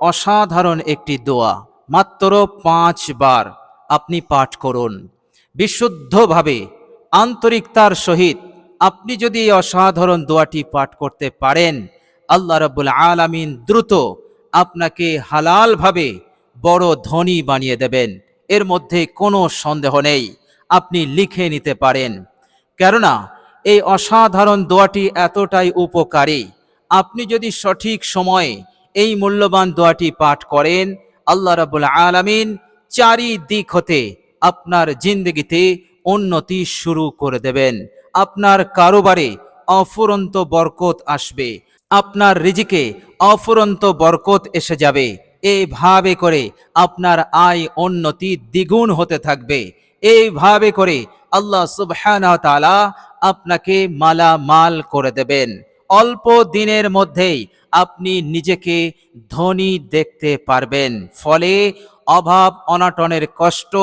অসাধারণ একটি দোয়া। মাত্র পাঁচবার আপনি পাঠ করুন। বিশুদ্ধভাবে আন্তরিকতার সহিত আপনি যদি এই অসাধারণ দোয়াটি পাঠ করতে পারেন, আল্লাহ রাব্বুল আলামিন দ্রুত আপনাকে হালালভাবে বড় ধনী বানিয়ে দেবেন। এর মধ্যে কোনো সন্দেহ নেই, আপনি লিখে নিতে পারেন। কেননা, এই অসাধারণ দোয়াটি এতটাই উপকারী, আপনি যদি সঠিক সময়ে এই মূল্যবান দোয়াটি পাঠ করেন আল্লাহ রাবুল আলামিন। চারিদিক হতে আপনার জিন্দগিতে উন্নতি শুরু করে দেবেন। আপনার কারোবারে অফুরন্ত বরকত আসবে। আপনার রিজিকে অফুরন্ত বরকত এসে যাবে। এইভাবে করে আপনার আয় উন্নতি দ্বিগুণ হতে থাকবে। এইভাবে করে আল্লাহ তাআলা আপনাকে মালামাল করে দেবেন। অল্প দিনের মধ্যেই আপনি নিজেকে ধনী দেখতে পারবেন, ফলে অভাব অনাটনের কষ্ট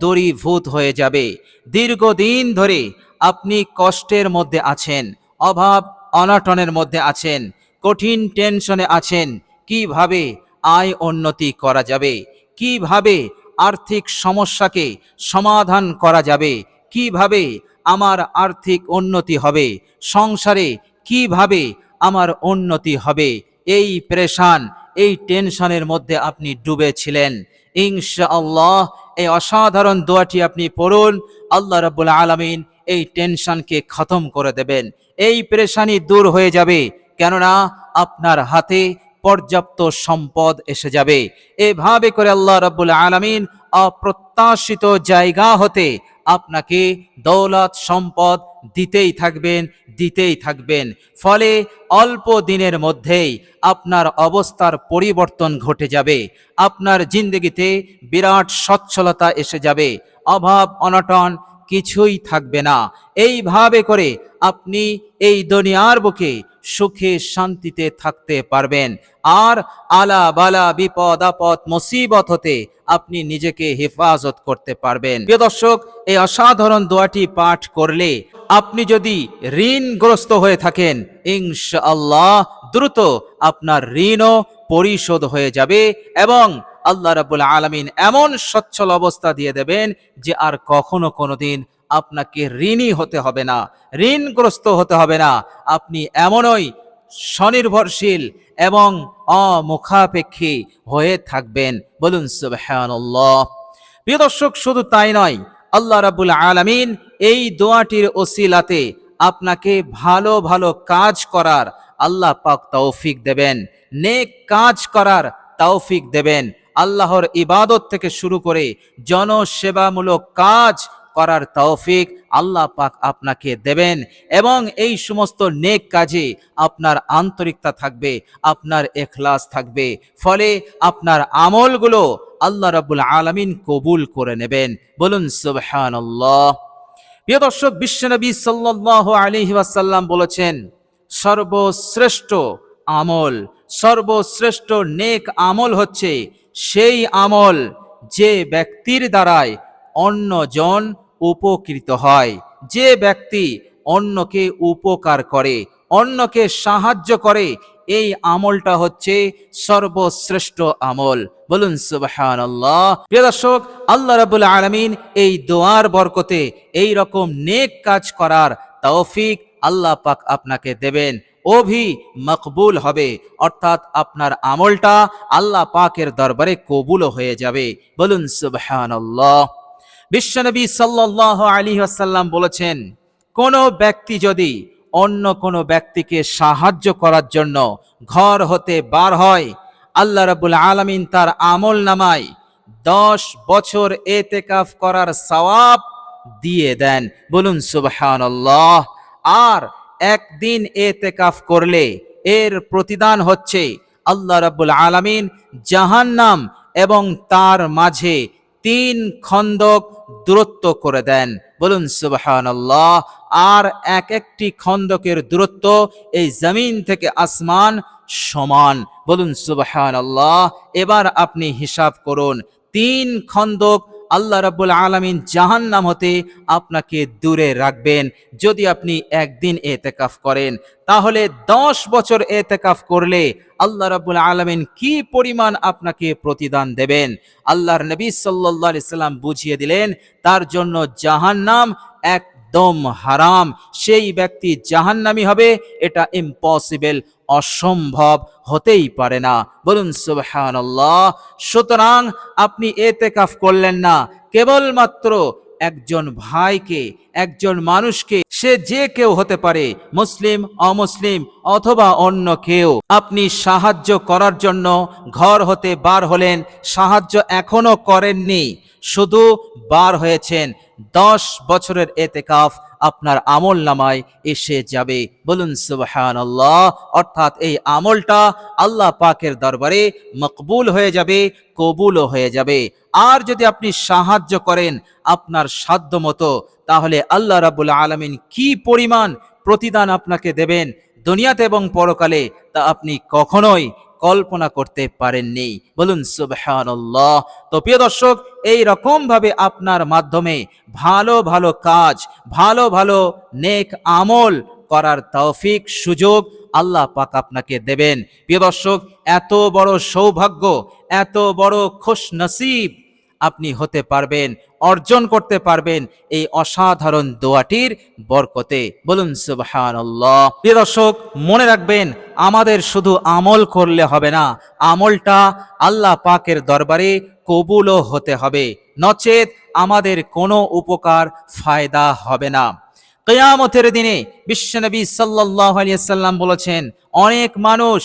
দূরীভূত হয়ে যাবে। দীর্ঘদিন ধরে আপনি কষ্টের মধ্যে আছেন, অভাব অনাটনের মধ্যে আছেন, কঠিন টেনশনে আছেন, কীভাবে আয় উন্নতি করা যাবে? কীভাবে আর্থিক সমস্যাকে সমাধান করা যাবে? কীভাবে আমার আর্থিক উন্নতি হবে? সংসারে কীভাবে আমার উন্নতি হবে। এই প্রেশান, এই টেনশনের মধ্যে আপনি ডুবেছিলেন। ইনশাআল্লাহ, এই অসাধারণ দোয়াটি আপনি পড়ুন। আল্লাহ রাব্বুল আলামিন এই টেনশনকে খতম করে দেবেন। এই পেরেশানি দূর হয়ে যাবে, কেননা আপনার হাতে পর্যাপ্ত সম্পদ এসে যাবে। এভাবে করে আল্লাহ রাব্বুল আলামিন অপ্রত্যাশিত জায়গা হতে আপনাকে দৌলত সম্পদ দিতেই থাকবেন দিতেই থাকবেন। ফলে অল্প দিনের মধ্যেই আপনার অবস্থার পরিবর্তন ঘটে যাবে। আপনার জিন্দগিতে বিরাট সচ্ছলতা এসে যাবে। অভাব, অনটন কিছুই থাকবে না। এইভাবে করে আপনি এই দুনিয়ার বুকে সুখে শান্তিতে থাকতে পারবেন। আর আলা বালা, বিপদ, আপদ, মুসিবত হতে আপনি নিজেকে হেফাজত করতে পারবেন। প্রিয় দর্শক, এই অসাধারণ দোয়াটি পাঠ করলে আপনি যদি ঋণগ্রস্ত হয়ে থাকেন, ইনশাআল্লাহ দ্রুত আপনার ঋণও পরিশোধ হয়ে যাবে এবং আল্লাহ রাবুল আলমিন এমন সচ্ছল অবস্থা দিয়ে দেবেন যে আর কখনো কোনোদিন আপনাকে ঋণী হতে হবে না, ঋণগ্রস্ত হতে হবে না। আপনি এমনই স্বনির্ভরশীল এবং অমুখাপেক্ষী হয়ে থাকবেন। বলুন সুবহানাল্লাহ। প্রিয় দর্শক, শুধু তাই নয়, আল্লাহ রাবুল আলামিন এই দোয়াটির ওসিলাতে আপনাকে ভালো ভালো কাজ করার আল্লাহ পাক তৌফিক দেবেন, নেক কাজ করার তৌফিক দেবেন। আল্লাহর ইবাদত থেকে শুরু করে জনসেবামূলক কাজ করার তৌফিক আল্লাহ পাক আপনাকে দেবেন এবং এই সমস্ত নেক কাজে আপনার আন্তরিকতা থাকবে, আপনার এখলাস থাকবে। ফলে আপনার আমলগুলো আল্লাহ রাবুল আলামিন কবুল করে নেবেন। বলুন, সুবহানাল্লাহ। প্রিয় দর্শক, বিশ্বনবী সাল্লাল্লাহু আলাইহি ওয়াসাল্লাম বলেছেন, সর্বশ্রেষ্ঠ আমল সর্বশ্রেষ্ঠ নেক আমল হচ্ছে সেই আমল যে ব্যক্তির দ্বারায় অন্যজন উপকৃত হয়। যে ব্যক্তি অন্যকে উপকার করে, অন্যকে সাহায্য করে, এই আমলটা হচ্ছে সর্বশ্রেষ্ঠ আমল। বলুন, সুবহানাল্লাহ। প্রিয় দর্শক, আল্লাহ রাবুল আলামিন এই দোয়ার বরকতে এই রকম নেক কাজ করার তৌফিক আল্লাহ পাক আপনাকে দেবেন। অভি মকবুল হবে। অর্থাৎ আপনার আমলটা আল্লাহ পাকের দরবারে কবুল হয়ে যাবে। বলুন সুবহানাল্লাহ। বিশ্বনবী সাল্লাল্লাহু আলাইহি ওয়াসাল্লাম বলেছেন, কোন ব্যক্তি যদি অন্য কোনো ব্যক্তিকে সাহায্য করার জন্য ঘর হতে বার হয়, আল্লাহ রাবুল আলামিন তার আমল নামায় দশ বছর এতেকাফ করার সওয়াব দিয়ে দেন। বলুন সুবহানাল্লাহ। আর একদিন এতেকাফ করলে এর প্রতিদান হচ্ছে আল্লাহ রাব্বুল আলামিন জাহান্নাম এবং তার মাঝে তিন খন্দক দূরত্ব করে দেন। বলুন, সুবহানাল্লাহ। আর এক একটি খন্দকের দূরত্ব এই জমিন থেকে আসমান সমান। বলুন, সুবহানাল্লাহ। এবার আপনি হিসাব করুন, তিন খন্দক আল্লাহ রাব্বুল আলামিন জাহান্নাম হতে আপনাকে দূরে রাখবেন। যদি আপনি একদিন এতেকাফ করেন, তাহলে দশ বছর এতেকাফ করলে আল্লাহ রাবুল আলমিন কি পরিমাণ আপনাকে প্রতিদান দেবেন? আল্লাহর নবী সাল্লা সাল্লাম বুঝিয়ে দিলেন, তার জন্য জাহান্নাম একদম হারাম। সেই ব্যক্তি জাহান্নামি হবে, এটা ইম্পসিবল অসম্ভব হতেই পারে না। বলুন, সুবহানাল্লাহ। সুতরাং আপনি এতেকাফ করলেন না। কেবলমাত্র একজন ভাইকে, একজন মানুষকে, সে যে কেউ হতে পারে, মুসলিম, অমুসলিম অথবা অন্য কেউ। আপনি সাহায্য করার জন্য ঘর হতে বার হলেন, সাহায্য এখনও করেননি, শুধু বার হয়েছেন। দশ বছরের এতেকাফ আপনার আমল নামায় এসে যাবে। বলুন সুবহান অর্থাৎ এই আমলটা আল্লাহ পাকের দরবারে মকবুল হয়ে যাবে, কবুলও হয়ে যাবে। আর যদি আপনি সাহায্য করেন আপনার সাধ্য মতো তাহলে আল্লাহ রাবুল আলমিন কি পরিমাণ প্রতিদান আপনাকে দেবেন দুনিয়াতে এবং পরকালে, তা আপনি কখনোই কল্পনা করতে পারেননি। বলুন, সুবহানাল্লাহ। তো প্রিয় দর্শক, এই রকম ভাবে আপনার মাধ্যমে ভালো ভালো কাজ, ভালো ভালো নেক আমল করার তৌফিক, সুযোগ আল্লাহ পাক আপনাকে দেবেন। প্রিয় দর্শক, এত বড় সৌভাগ্য, এত বড় খুশ নসিব আপনি হতে পারবেন, অর্জন করতে পারবেন এই অসাধারণ দোয়াটির বরকতে। বলুন প্রিয় দর্শক, মনে রাখবেন, আমাদের শুধু আমল করলে হবে না, আমলটা আল্লাহ পাকের দরবারে কবুলও হতে হবে। নচেত আমাদের কোনো উপকার, ফায়দা হবে না। কেয়ামতের দিনে বিশ্বনবী সাল্লাহ আলিয়া সাল্লাম বলেছেন, অনেক মানুষ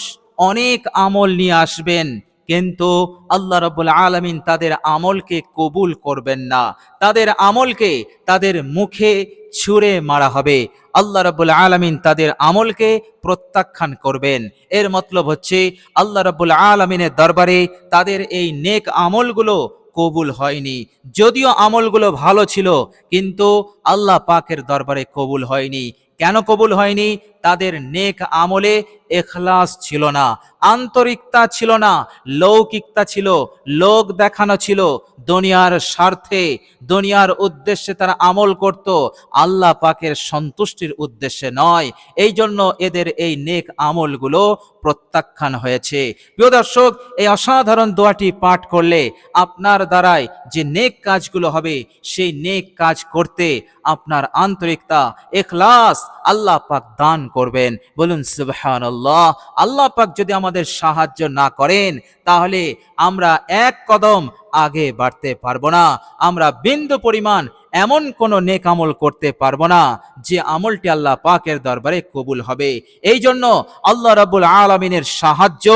অনেক আমল নিয়ে আসবেন। কিন্তু আল্লাহ রব্বুল আলমিন তাদের আমলকে কবুল করবেন না। তাদের আমলকে তাদের মুখে ছুঁড়ে মারা হবে। আল্লাহ রব্বুল আলমিন তাদের আমলকে প্রত্যাখ্যান করবেন। এর মতলব হচ্ছে, আল্লাহ রব্বুল আলমিনের দরবারে তাদের এই নেক আমলগুলো কবুল হয়নি। যদিও আমলগুলো ভালো ছিল, কিন্তু আল্লাহ পাকের দরবারে কবুল হয়নি। কেন কবুল হয়নি? তাদের নেক আমলে এখলাস ছিল না, আন্তরিকতা ছিল না, লৌকিকতা ছিল, লোক দেখানো ছিল, দুনিয়ার স্বার্থে, দুনিয়ার উদ্দেশ্যে তারা আমল করত, আল্লাহ পাকের সন্তুষ্টির উদ্দেশ্যে নয়। এই জন্য এদের এই নেক আমলগুলো প্রত্যাখ্যান হয়েছে। প্রিয় দর্শক, এই অসাধারণ দোয়াটি পাঠ করলে আপনার দ্বারাই যে নেক কাজগুলো হবে, সেই নেক কাজ করতে আপনার আন্তরিকতা, এখলাস আল্লাহ পাক দান করবেন। বলুন সুবহান আল্লাহ আল্লাহ পাক যদি আমাদের সাহায্য না করেন, তাহলে আমরা এক কদম আগে বাড়তে পারব না। আমরা বিন্দু পরিমাণ এমন কোন নেক আমল করতে পারব না, যে আমলটি আল্লাহ পাকের দরবারে কবুল হবে। এই জন্য আল্লাহ রাবুল আলমিনের সাহায্য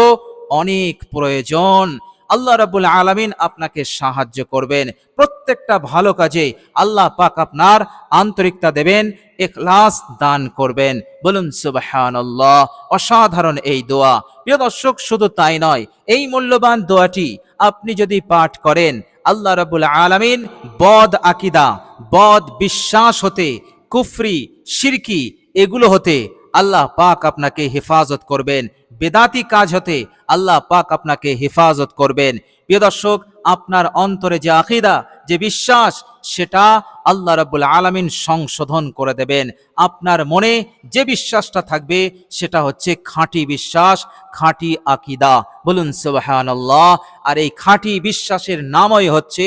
অনেক প্রয়োজন। আল্লাহ রাবুল আলমিন আপনাকে সাহায্য করবেন। প্রত্যেকটা ভালো কাজে আল্লাহ পাক আপনার আন্তরিকতা দেবেন, এখলাস দান করবেন। বলুন সুবাহান অসাধারণ এই দোয়া। প্রিয় দর্শক, শুধু তাই নয়, এই মূল্যবান দোয়াটি আপনি যদি পাঠ করেন, আল্লাহ রাবুল আলমিন বদ আকিদা, বদ বিশ্বাস হতে, কুফরি, শিরকি, এগুলো হতে আল্লাহ পাক আপনাকে হেফাজত করবেন। বেদাতি কাজ হতে আল্লাহ পাক আপনাকে হেফাজত করবেন। প্রিয় দর্শক, আপনার অন্তরে যে আকিদা, যে বিশ্বাস, সেটা আল্লাহ রাবুল আলমিন সংশোধন করে দেবেন। আপনার মনে যে বিশ্বাসটা থাকবে, সেটা হচ্ছে খাঁটি বিশ্বাস, খাঁটি আকিদা। বলুন সুবাহান আর এই খাঁটি বিশ্বাসের নামই হচ্ছে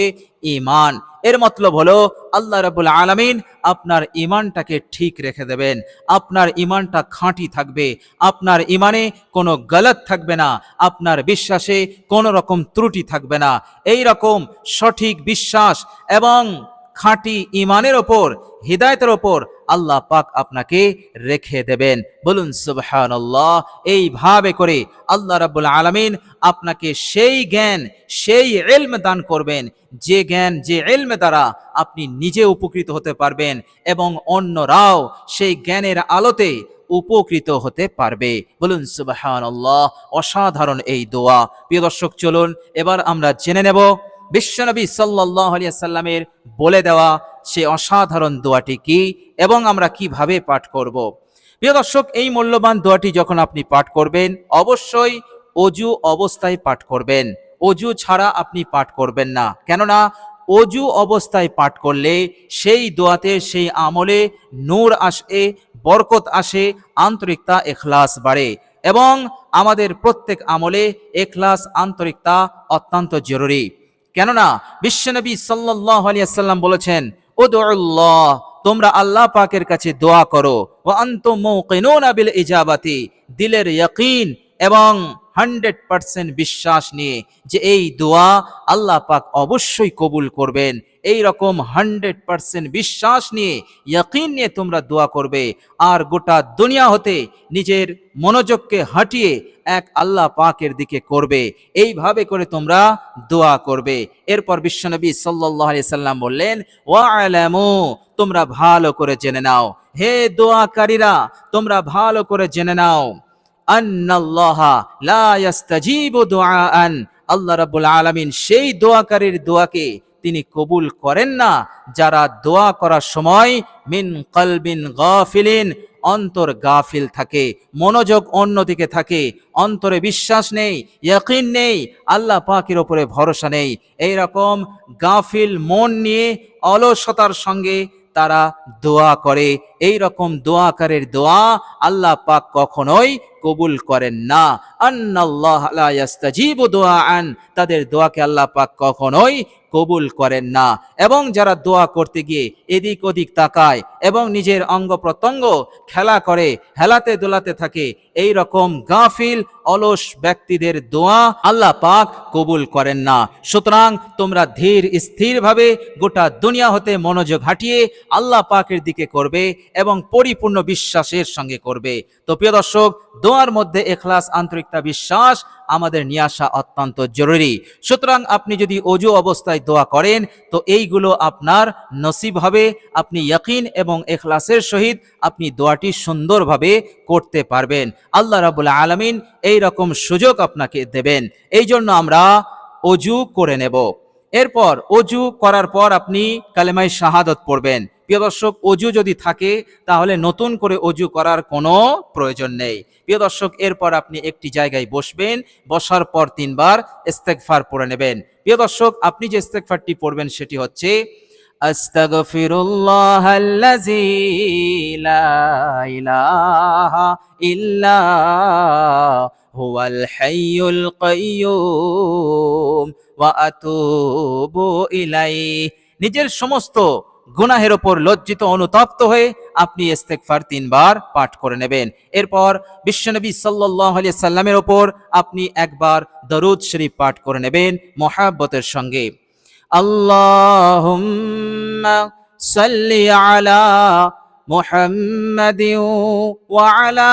ইমান এর মতলব হলো, আল্লাহ রাবুল আলমিন আপনার ইমানটাকে ঠিক রেখে দেবেন। আপনার ইমানটা খাঁটি থাকবে। আপনার ইমানে কোনো গলত থাকবে না। আপনার বিশ্বাসে কোনো রকম ত্রুটি থাকবে না। এই রকম সঠিক বিশ্বাস এবং খাঁটি ইমানের ওপর, হৃদায়তের ওপর আল্লাহ পাক আপনাকে রেখে দেবেন। বলুন সুবহান এইভাবে করে আল্লাহ রাবুল আলমিন আপনাকে সেই জ্ঞান, সেই এলম দান করবেন। যে জ্ঞান, যে এলমে দ্বারা আপনি নিজে উপকৃত হতে পারবেন এবং অন্যরাও সেই জ্ঞানের আলোতে উপকৃত হতে পারবে। বলুন সুবাহান অসাধারণ এই দোয়া। প্রিয় দর্শক, চলুন, এবার আমরা জেনে নেব। বিশ্বনবী সাল্লাহ আলিয়া সাল্লামের বলে দেওয়া সে অসাধারণ দোয়াটি কি এবং আমরা কীভাবে পাঠ করব। প্রিয় দর্শক, এই মূল্যবান দোয়াটি যখন আপনি পাঠ করবেন, অবশ্যই অজু অবস্থায় পাঠ করবেন। অজু ছাড়া আপনি পাঠ করবেন না। কেননা, অজু অবস্থায় পাঠ করলে সেই দোয়াতে, সেই আমলে নূর আসে, বরকত আসে, আন্তরিকতা, এখলাস বাড়ে এবং আমাদের প্রত্যেক আমলে এখলাস, আন্তরিকতা অত্যন্ত জরুরি। কেননা, বিশ্বনবী সাল্লাহ আলিয়াল্লাম বলেছেন ও তোমরা আল্লাহ পাকের কাছে দোয়া করো। ও আন্তমৌকিনুনা বিল ইজাবাতি, দিলের ইয়কিন এবং হান্ড্রেড পার্সেন্ট বিশ্বাস নিয়ে যে এই দোয়া আল্লাহ পাক অবশ্যই কবুল করবেন। এই রকম হান্ড্রেড পার্সেন্ট বিশ্বাস নিয়ে, ইয়াকিন নিয়ে তোমরা দোয়া করবে। আর গোটা দুনিয়া হতে নিজের মনোযোগকে হাঁটিয়ে এক আল্লাহ পাকের দিকে করবে। এইভাবে করে তোমরা দোয়া করবে। এরপর বিশ্বনবী সাল্লাহ আলি সাল্লাম বললেন ওয়া আলামু তোমরা ভালো করে জেনে নাও। হে দোয়াকারীরা, তোমরা ভালো করে জেনে নাও। আল্লাহ রাব্বুল আলামিন সেই দোয়াকারীর দোয়াকে তিনি কবুল করেন না। যারা দোয়া করার সময় মিন কলবিন গাফিলিন, অন্তর গাফিল থাকে, মনোযোগ অন্যদিকে থাকে, অন্তরে বিশ্বাস নেই, ইয়াকিন নেই, আল্লাহ পাকের ওপরে ভরসা নেই। এই রকম গাফিল মন নিয়ে অলসতার সঙ্গে তারা দোয়া করে। এই রকম দোয়াকারের দোয়া আল্লাহ পাক কখনোই কবুল করেন না। ইয়াস্তাজিবু তাদের দোয়াকে আল্লাহ পাক কখনোই কবুল করেন না। এবং যারা দোয়া করতে গিয়ে এদিক ওদিক তাকায় এবং নিজের অঙ্গ প্রত্যঙ্গ খেলা করে, হেলাতে দোলাতে থাকে, এই রকম গাফিল, অলস ব্যক্তিদের দোয়া আল্লাহ পাক কবুল করেন না। সুতরাং তোমরা ধীর স্থিরভাবে গোটা দুনিয়া হতে মনোযোগ হাঁটিয়ে আল্লাহ পাকের দিকে করবে এবং পরিপূর্ণ বিশ্বাসের সঙ্গে করবে। তো প্রিয় দর্শক দোয়ার মধ্যে এখলাস, আন্তরিকতা, বিশ্বাস আমাদের নিয়ে আসা অত্যন্ত জরুরি। সুতরাং আপনি যদি অজু অবস্থায় দোয়া করেন, তো এইগুলো আপনার নসিব হবে। আপনি ইয়াকিন এবং এখলাসের সহিত আপনি দোয়াটি সুন্দরভাবে করতে পারবেন। আল্লাহ রাবুল আলমিন এই রকম সুযোগ আপনাকে দেবেন। এই জন্য আমরা অজু করে নেব। এরপর অজু করার পর আপনি কালেমাই শাহাদত পড়বেন। প্রিয় দর্শক, অজু যদি থাকে, তাহলে নতুন করে অজু করার কোনো প্রয়োজন নেই। প্রিয় দর্শক, এরপর আপনি একটি জায়গায় বসবেন, বসার পর তিনবার ইস্তেগফার পড়ে নেবেন। প্রিয় দর্শক, আপনি যে ইস্তেগফারটি পড়বেন সেটি হচ্ছে আস্তাগফিরুল্লাহ আল্লাযী লা ইলাহা ইল্লা হুয়াল হাইয়ুল কাইয়্যুম ওয়া আতুবু ইলাইহি। নিজের সমস্ত গুনাহের ওপর লজ্জিত অনুতপ্ত হয়ে আপনি ইস্তেগফার তিনবার পাঠ করে নেবেন এরপর বিশ্বনবী সাল্লাল্লাহু আলাইহি সাল্লামের ওপর আপনি একবার দরুদ শরীফ পাঠ করে নেবেন মহাব্বতের সঙ্গে আল্লাহুম্মা সাল্লি আলা محمد وعلى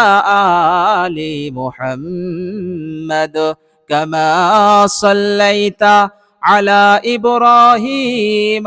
آل محمد كما صليت على إبراهيم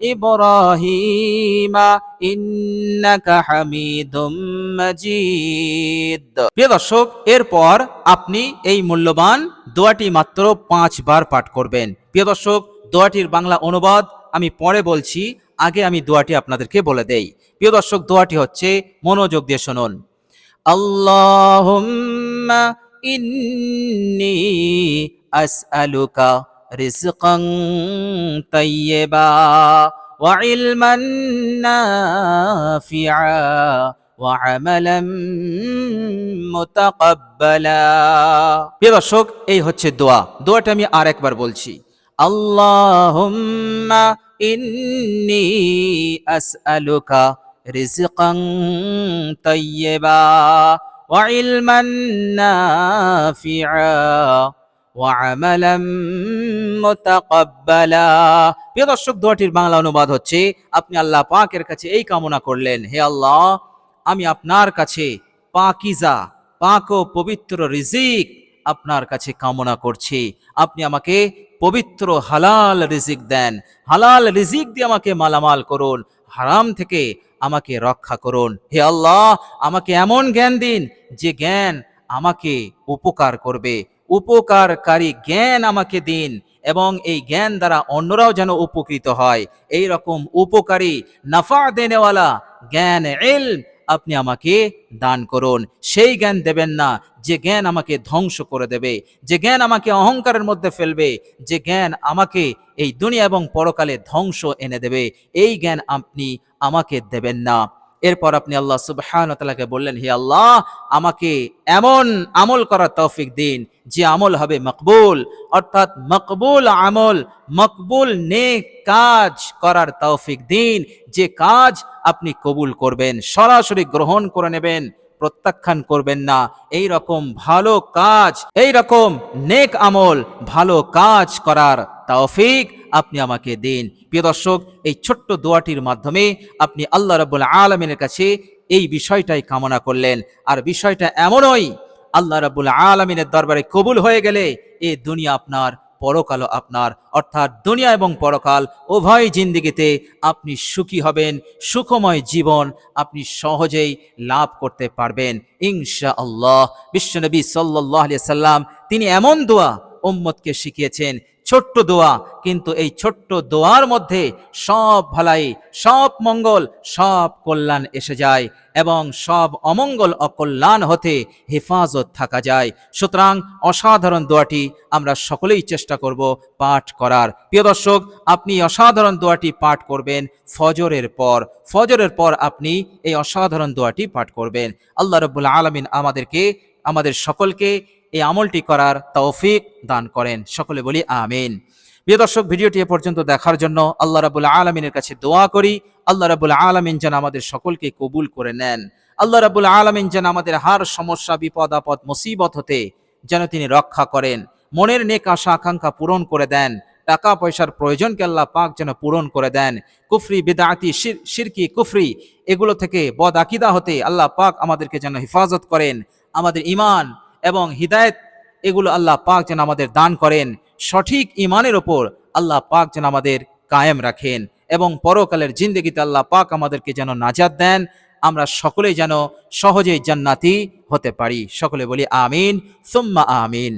ইব্রাহিম, ইন্নাকা হামিদুম মাজিদ। প্রিয় দর্শক, এরপর আপনি এই মূল্যবান দোয়াটি মাত্র পাঁচবার পাঠ করবেন। প্রিয় দর্শক, দোয়াটির বাংলা অনুবাদ আমি পরে বলছি, আগে আমি দোয়াটি আপনাদেরকে বলে দেই। প্রিয় দর্শক, দোয়াটি হচ্ছে মনোযোগ দিয়ে শুনুন। আল্লাহুম্মা ইন্নী আসআলুকা رزقا طيبا وعلما نافعا وعملا متقبلا প্রিয় দর্শক এই হচ্ছে দোয়া দোয়াটা আমি আর একবার বলছি আল্লাহুম্মা ইন্নী আসআলুকা রিজকান তাইয়্যিবা ওয়া ইলমান নাফিআ প্রিয় দর্শক, দোয়াটির বাংলা অনুবাদ হচ্ছে, আপনি আল্লাহ পাকের কাছে এই কামনা করলেন, হে আল্লাহ, আমি আপনার কাছে পাকিজা, পাক ও পবিত্র রিজিক আপনার কাছে কামনা করছি। আপনি আমাকে পবিত্র হালাল রিজিক দেন, হালাল রিজিক দিয়ে আমাকে মালামাল করুন, হারাম থেকে আমাকে রক্ষা করুন। হে আল্লাহ, আমাকে এমন জ্ঞান দিন, যে জ্ঞান আমাকে উপকার করবে। উপকারকারী জ্ঞান আমাকে দিন এবং এই জ্ঞান দ্বারা অন্যরাও যেন উপকৃত হয়। এই রকম উপকারী নাফা দেনেওয়ালা জ্ঞান এল আপনি আমাকে দান করুন। সেই জ্ঞান দেবেন না, যে জ্ঞান আমাকে ধ্বংস করে দেবে, যে জ্ঞান আমাকে অহংকারের মধ্যে ফেলবে, যে জ্ঞান আমাকে এই দুনিয়া এবং পরকালে ধ্বংস এনে দেবে। এই জ্ঞান আপনি আমাকে দেবেন না। এরপর আপনি আল্লাহ সুবহান তালাকে বললেন, হে আল্লাহ, আমাকে এমন আমল করার তৌফিক দিন, যে আমল হবে মকবুল। অর্থাৎ মকবুল আমল, মকবুল নেক কাজ করার তৌফিক দিন, যে কাজ আপনি কবুল করবেন, সরাসরি গ্রহণ করে নেবেন, প্রত্যাখ্যান করবেন না। এই রকম ভালো কাজ, এই রকম নেক আমল, ভালো কাজ করার তৌফিক আপনি আমাকে দিন। প্রিয় দর্শক, এই ছোট্ট দোয়াটির মাধ্যমে আপনি আল্লাহ রাব্বুল আলমিনের কাছে এই বিষয়টাই কামনা করলেন। আর বিষয়টা এমনই, আল্লাহ রাব্বুল আলমিনের দরবারে কবুল হয়ে গেলে এ দুনিয়া আপনার, পরকালও আপনার। অর্থাৎ দুনিয়া এবং পরকাল উভয় জিন্দিগিতে আপনি সুখী হবেন, সুখময় জীবন আপনি সহজেই লাভ করতে পারবেন। ইনশা আল্লাহ বিশ্বনবী সাল্লাহ সাল্লাম তিনি এমন দোয়া উম্মতকে শিখিয়েছেন ছোট্ট দোয়া, কিন্তু এই ছোট্ট দোয়ার মধ্যে সব ভালাই, সব মঙ্গল, সব কল্যাণ এসে যায় এবং সব অমঙ্গল অকল্যাণ হতে হেফাজত থাকা যায়। সুতরাং অসাধারণ দোয়াটি আমরা সকলেই চেষ্টা করব পাঠ করার। প্রিয় দর্শক, আপনি অসাধারণ দোয়াটি পাঠ করবেন ফজরের পর। ফজরের পর আপনি এই অসাধারণ দোয়াটি পাঠ করবেন। আল্লাহ রব্বুল আলমিন আমাদেরকে, আমাদের সকলকে এই আমলটি করার তৌফিক দান করেন। সকলে বলি আমিন। প্রিয় দর্শক, ভিডিওটি এ পর্যন্ত দেখার জন্য আল্লাহ রাবুল আলমিনের কাছে দোয়া করি। আল্লাহ রাবুল আলমিন যেন আমাদের সকলকে কবুল করে নেন। আল্লাহ রাবুল আলমিন যেন আমাদের হার, সমস্যা, বিপদ, আপদ, মুসিবত হতে যেন তিনি রক্ষা করেন। মনের নেক আশা, আকাঙ্ক্ষা পূরণ করে দেন। টাকা পয়সার প্রয়োজনকে আল্লাহ পাক যেন পূরণ করে দেন। কুফরি, বেদাতি শিরকি, কুফরি, এগুলো থেকে বদ আকিদা হতে আল্লাহ পাক আমাদেরকে যেন হেফাজত করেন। আমাদের ইমান এবং হিদায়ত, এগুলো আল্লাহ পাক যেন আমাদের দান করেন। সঠিক ইমানের ওপর আল্লাহ পাক যেন আমাদের কায়েম রাখেন এবং পরকালের জিন্দগিতে আল্লাহ পাক আমাদেরকে যেন নাজাদ দেন। আমরা সকলেই যেন সহজেই জান্নাতি হতে পারি। সকলে বলি আমিন, সুম্মা আমিন।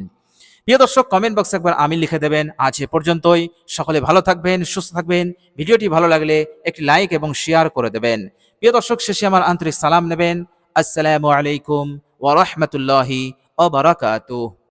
প্রিয় দর্শক কমেন্ট বক্সে একবার আমিন লিখে দেবেন। আজ এ পর্যন্তই। সকলে ভালো থাকবেন, সুস্থ থাকবেন। ভিডিওটি ভালো লাগলে একটি লাইক এবং শেয়ার করে দেবেন। প্রিয় দর্শক, শেষে আমার আন্তরিক সালাম নেবেন। আসসালামু আলাইকুম ওয়া রাহমাতুল্লাহি ওয়া বারাকাতুহু